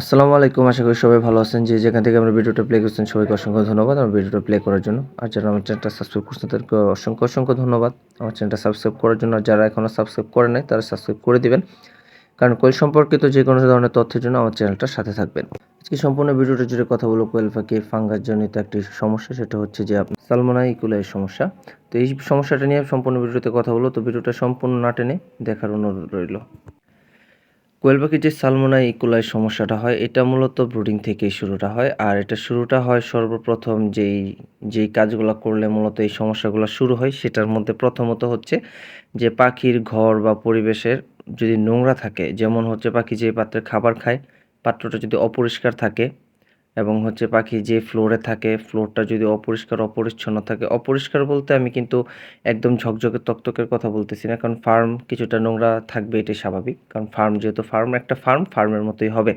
আসসালামু আলাইকুম, আশা করি সবাই ভালো আছেন। যে যেখান থেকে আমরা ভিডিওটা প্লে করছেন, সবাইকে অসংখ্য ধন্যবাদ। আমার ভিডিওটা প্লে করার জন্য। আর যারা আমার চ্যানেলটা সাবস্ক্রাইব করছেন, তাদেরকে অসংখ্য অসংখ্য ধন্যবাদ। আমার চ্যানেলটা সাবস্ক্রাইব করার জন্য আর যারা এখনও সাবস্ক্রাইব করে নাই, তারা সাবস্ক্রাইব করে দিবেন। কারণ কোয়েল সম্পর্কিত যে কোনো ধরনের তথ্যের জন্য আমার চ্যানেলটার সাথে থাকবেন। আজকে সম্পূর্ণ ভিডিওটা জুড়ে কথা বলব কোয়েল পাখির ফাঙ্গাস জনিত একটি সমস্যা, সেটা হচ্ছে যে আপনার সালমোনা ইকুলের সমস্যা। তো এই সমস্যাটা নিয়ে সম্পূর্ণ ভিডিওতে কথা বলব। তো ভিডিওটা সম্পূর্ণ না টেনে দেখার অনুরোধ রইল। কোয়েল পাখির যে সালমোনা ইকুলাই সমস্যাটা হয়, এটা মূলত ব্রুডিং থেকেই শুরুটা হয়। আর এটা শুরুটা হয় সর্বপ্রথম যেই যেই কাজগুলো করলে মূলত এই সমস্যাগুলো শুরু হয়, সেটার মধ্যে প্রথমত হচ্ছে যে পাখির ঘর বা পরিবেশের যদি নোংরা থাকে, যেমন হচ্ছে পাখি যে পাত্রে খাবার খায়, পাত্রটা যদি অপরিষ্কার থাকে এবং হচ্ছে পাখি যে ফ্লোরে থাকে ফ্লোরটা যদি অপরিষ্কার, অপরিচ্ছন্ন থাকে। অপরিষ্কার বলতে আমি কিন্তু একদম ঝকঝকে, তকতকের কথা বলতেছি না। কারণ ফার্ম কিছুটা নোংরা থাকবে, এটাই স্বাভাবিক। কারণ ফার্ম যেহেতু ফার্ম একটা ফার্ম ফার্মের মতোই হবে।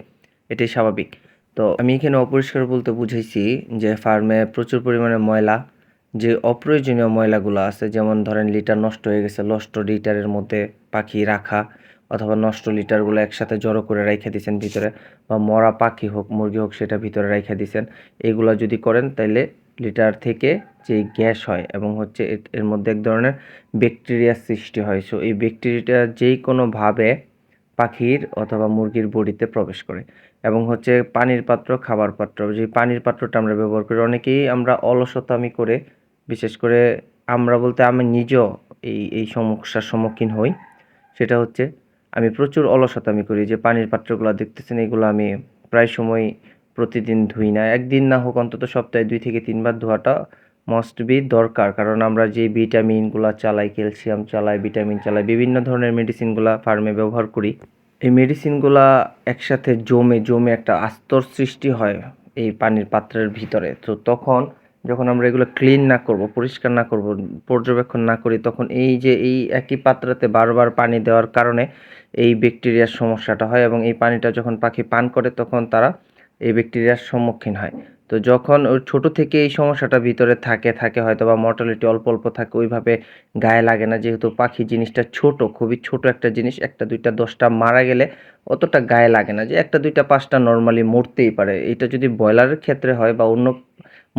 এটাই স্বাভাবিক। তো আমি এখানে অপরিষ্কার বলতে বুঝেছি যে ফার্মে প্রচুর পরিমাণে ময়লা, যে অপ্রয়োজনীয় ময়লাগুলো আছে, যেমন ধরেন লিটার নষ্ট হয়ে গেছে নষ্ট লিটারের মধ্যে পাখি রাখা অথবা নষ্ট লিটারগুলো একসাথে জড়ো করে রেখে দিয়েছেন ভিতরে, বা মরা পাখি হোক, মুরগি হোক, সেটা ভিতরে রেখে দিয়েছেন এগুলো যদি করেন তাইলে লিটার থেকে যে গ্যাস হয় এবং হচ্ছে এর- এর মধ্যে এক ধরনের ব্যাকটেরিয়া সৃষ্টি হয়। সো এই ব্যাকটেরিয়াটা যেই কোনোভাবে পাখির অথবা মুরগির বডিতে প্রবেশ করে এবং হচ্ছে পানির পাত্র, খাবার পাত্র, যে পানির পাত্রটা আমরা ব্যবহার করি, অনেকেই আমরা অলসতামি করে, বিশেষ করে আমরা বলতে আমি নিজেও এই এই সমস্যার সম্মুখীন হই, সেটা হচ্ছে আমি প্রচুর অলসতামি করি যে পানির পাত্রগুলো দেখতেছেন, এগুলো আমি প্রায় সময় প্রতিদিন ধুই না। একদিন না হোক, অন্তত সপ্তাহে দুই থেকে তিনবার ধোয়াটা মাস্ট বি দরকার। কারণ আমরা যে ভিটামিনগুলো চালাই, ক্যালসিয়াম চালাই, ভিটামিন চালাই, বিভিন্ন ধরনের মেডিসিনগুলো ফার্মে ব্যবহার করি। এই মেডিসিনগুলা একসাথে জমে জমে একটা আস্তর সৃষ্টি হয় এই পানির পাত্রের ভিতরে। তো তখন যখন আমরা এগুলো ক্লিন না করব, পরিষ্কার না করব, পর্যবেক্ষণ না করি, তখন এই যে এই একই পাত্রতে বারবার পানি দেওয়ার কারণে এই ব্যাকটেরিয়ার সমস্যাটা হয় এবং এই পানিটা যখন পাখি পান করে, তখন তারা এই ব্যাকটেরিয়ার সম্মুখীন হয়। তো যখন ওই ছোট থেকে এই সমস্যাটা ভিতরে থাকে থাকে হয়তো বা মর্টালিটি অল্প অল্প থাকে, ওইভাবে গায়ে লাগে না। যেহেতু পাখি জিনিসটা ছোট, খুবই ছোট একটা জিনিস, একটা, দুইটা, দশটা মারা গেলে অতটা গায়ে লাগে না। যে একটা, দুইটা, পাঁচটা নর্মালি মরতেই পারে। এটা যদি ব্রয়লারের ক্ষেত্রে হয় বা অন্য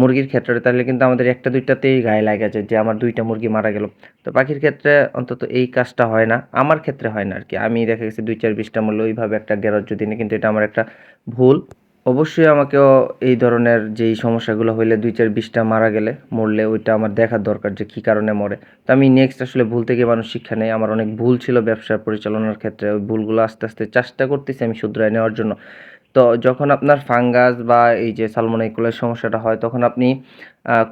মুরগির ক্ষেত্রে তাহলে কিন্তু আমাদের একটা দুইটাতেই গায়ে লাগে যায় যে আমার দুইটা মুরগি মারা গেল। তো পাখির ক্ষেত্রে অন্তত এই কাজটা হয় না। আমার ক্ষেত্রে হয় না আর কি আমি দেখা গেছে দুই চার বিশটা মূল্য ওইভাবে একটা গ্যারাজ্য দিনে কিন্তু এটা আমার একটা ভুল। অবশ্যই আমাকেও এই ধরনের যেই সমস্যাগুলো হইলে দুই চার বিশটা মারা গেলে মরলে ওইটা আমার দেখার দরকার যে, কী কারণে মরে। তো আমি নেক্সট আসলে ভুল থেকে মানুষ শিক্ষা নেই। আমার অনেক ভুল ছিল ব্যবসা পরিচালনার ক্ষেত্রে। ওই ভুলগুলো আস্তে আস্তে চেষ্টা করতেছি আমি শুধরাই নেওয়ার জন্য। তো যখন আপনার ফাঙ্গাস বা এই যে সালমোনাইকুলের সমস্যাটা হয়, তখন আপনি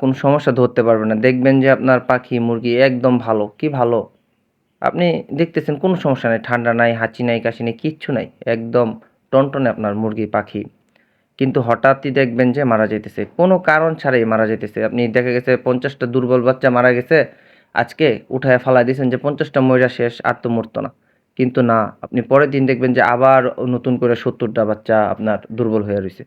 কোন সমস্যা ধরতে পারবেন না। দেখবেন যে আপনার পাখি, মুরগি একদম ভালো। কি ভালো? আপনি দেখতেছেন কোনো সমস্যা নেই। ঠান্ডা নাই, হাঁচি নাই, কাশি নেই, কিচ্ছু নাই। একদম টনটনে আপনার মুরগি, পাখি। কিন্তু হঠাৎই দেখবেন যে মারা যেতেছে কোনো কারণ ছাড়াই মারা যেতেছে আপনি দেখা গেছে পঞ্চাশটা দুর্বল বাচ্চা মারা গেছে। আজকে উঠায় ফালাই দিয়েছেন যে পঞ্চাশটা ময়রা শেষ, আর তো মরতো না। কিন্তু না আপনি পরের দিন দেখবেন যে আবার নতুন করে সত্তরটা বাচ্চা আপনার দুর্বল হয়ে রয়েছে।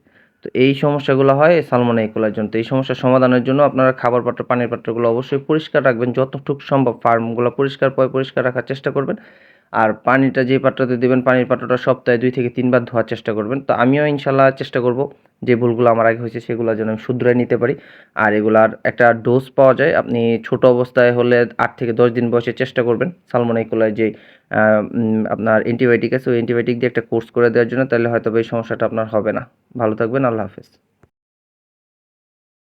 তো এই সমস্যাগুলো হয় সালমোনা ইকোলার জন্য। তো এই সমস্যার সমাধানের জন্য আপনারা খাবার পাত্র পানির পাত্রগুলো অবশ্যই পরিষ্কার রাখবেন। যতটুকু সম্ভব ফার্মগুলো পরিষ্কার পয় পরিষ্কার রাখার চেষ্টা করবেন। আর পানিটা যে পাত্রতে দেবেন পানির পাত্রটা সপ্তাহে দুই থেকে তিনবার ধোয়ার চেষ্টা করবেন। তো আমিও ইনশাল্লাহ চেষ্টা করব যে ভুলগুলো আমার আগে হয়েছে সেগুলো যেন আমি শুধরে নিতে পারি। আর এগুলার একটা ডোজ পাওয়া যায়। আপনি ছোট অবস্থায় হলে আট থেকে দশ দিন বয়সে চেষ্টা করবেন সালমোনাইকুলার যে আহ, উম, আপনার অ্যান্টিবায়োটিক আছে, ওই অ্যান্টিবায়োটিক দিয়ে একটা কোর্স করে দেওয়ার জন্য তাহলে হয়তো এই সমস্যাটা আপনার হবে না। ভালো থাকবেন, আল্লাহ হাফেজ।